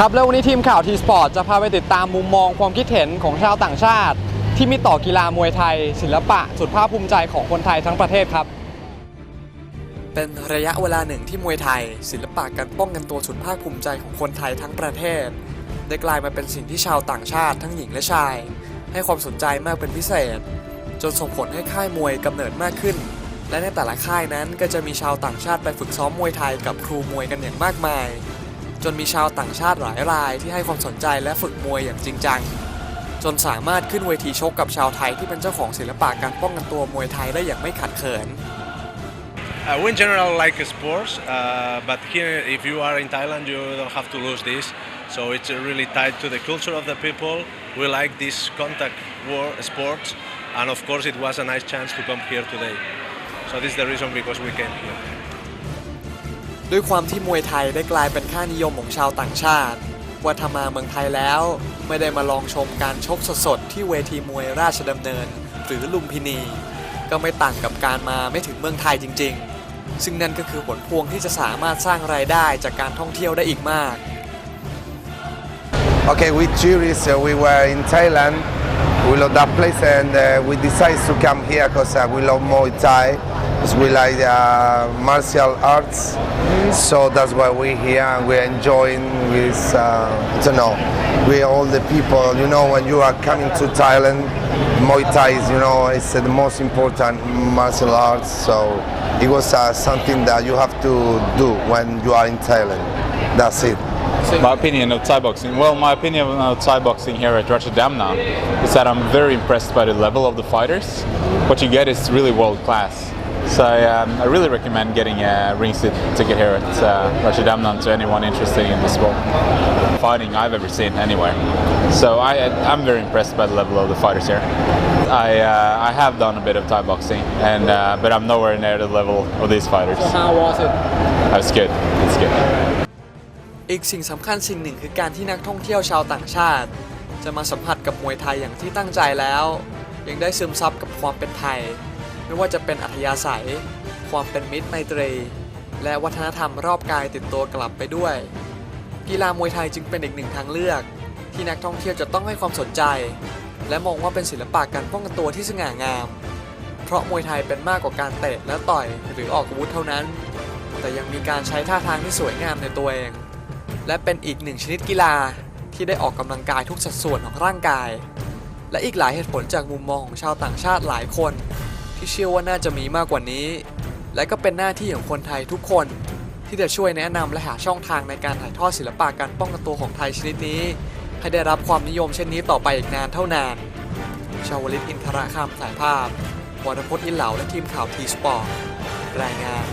ครับแล้ววันนี้ทีมข่าวทีสปอร์ตจะพาไปติดตามมุมมองความคิดเห็นของชาวต่างชาติ ที่มีต่อกีฬามวยไทย ศิลปะ สุดภาคภูมิใจของคนไทยทั้งประเทศครับ เป็นระยะเวลาหนึ่งที่มวยไทย ศิลปะการป้องกันตัวสุดภาคภูมิใจของคนไทยทั้งประเทศ ได้กลายมาเป็นสิ่งที่ชาวต่างชาติทั้งหญิงและชาย ให้ความสนใจมากเป็นพิเศษ จนส่งผลให้ค่ายมวยกำเนิดมากขึ้น และในแต่ละค่ายนั้นก็จะมีชาวต่างชาติไปฝึกซ้อมมวยไทยกับครูมวยกันอย่างมากมาย จนมีชาวต่างชาติหลายรายที่ให้ความสนใจและฝึกมวยอย่างจริงจัง จนสามารถขึ้นเวทีชกกับชาวไทยที่เป็นเจ้าของศิลปะการป้องกันตัวมวยไทยได้อย่างไม่ขัดเขิน Uh, we in general like sports, uh, but here, if you are in Thailand, you don't have to lose this. So it's really tied to the culture of the people. We like this contact war sports, and of course, it was a nice chance to come here today. So this is the reason because we came here. ด้วยความที่มวยไทยได้กลายเป็นค่านิยมของชาวต่างชาติ ว่าถ้ามาเมืองไทยแล้ว ไม่ได้มาลองชมการชกสดๆที่เวทีมวยราชดำเนิน หรือลุมพินี ก็ไม่ต่างกับการมาไม่ถึงเมืองไทยจริง ๆ ซึ่งนั่นก็คือผลพวงที่จะสามารถสร้างรายได้จากการท่องเที่ยวได้อีกมาก Okay, with tourists, uh, we were in Thailand. We love that place and uh, we decided to come here because uh, we love Muay Thai. Because we like uh, martial arts. So that's why we're here and we're enjoying with, uh, I don't know, we are all the people, you know, when you are coming to Thailand, Muay Thai is, you know, it's uh, the most important martial arts. So it was uh, something that you have to do when you are in Thailand. That's it. My opinion of Thai boxing. Well, my opinion of Thai boxing here at Rotterdam now is that I'm very impressed by the level of the fighters. What you get is really world class. So I, um, I really recommend getting a ring seat ticket here at uh, Rotterdam now to anyone interested in the sport. Fighting I've ever seen anywhere. So I, I'm very impressed by the level of the fighters here. I, uh, I have done a bit of Thai boxing, and uh, but I'm nowhere near the level of these fighters. How was it That's good. It's good. อีกสิ่งสำคัญสิ่งหนึ่งคือการที่นักท่องเที่ยวชาวต่างชาติ จะมาสัมผัสกับมวยไทยอย่างที่ตั้งใจแล้ว ยังได้ซึมซับกับความเป็นไทย ไม่ว่าจะเป็นอัธยาศัย ความเป็นมิตรไมตรี และวัฒนธรรมรอบกายติดตัวกลับไปด้วย กีฬามวยไทยจึงเป็นอีกหนึ่งทางเลือก ที่นักท่องเที่ยวจะต้องให้ความสนใจ และมองว่าเป็นศิลปะการป้องกันตัวที่สง่างาม เพราะมวยไทยเป็นมากกว่าการเตะและต่อยหรือออกอาวุธเท่านั้น แต่ยังมีการใช้ท่าทางที่สวยงามในตัวเอง และเป็นอีกหนึ่งชนิดกีฬาที่ได้ออกกำลังกายทุกสัดส่วนของร่างกาย และอีกหลายเหตุผลจากมุมมองของชาวต่างชาติหลายคน ที่เชื่อว่าน่าจะมีมากกว่านี้ และก็เป็นหน้าที่ของคนไทยทุกคน ที่จะช่วยแนะนำและหาช่องทางในการถ่ายทอดศิลปะการป้องกันตัวของไทยชนิดนี้ ให้ได้รับความนิยมเช่นนี้ต่อไปอีกนานเท่านานชาวลิตอินทรคำสายภาพวรพจน์อินเหลาและทีมข่าวทีสปอร์ตรายงาน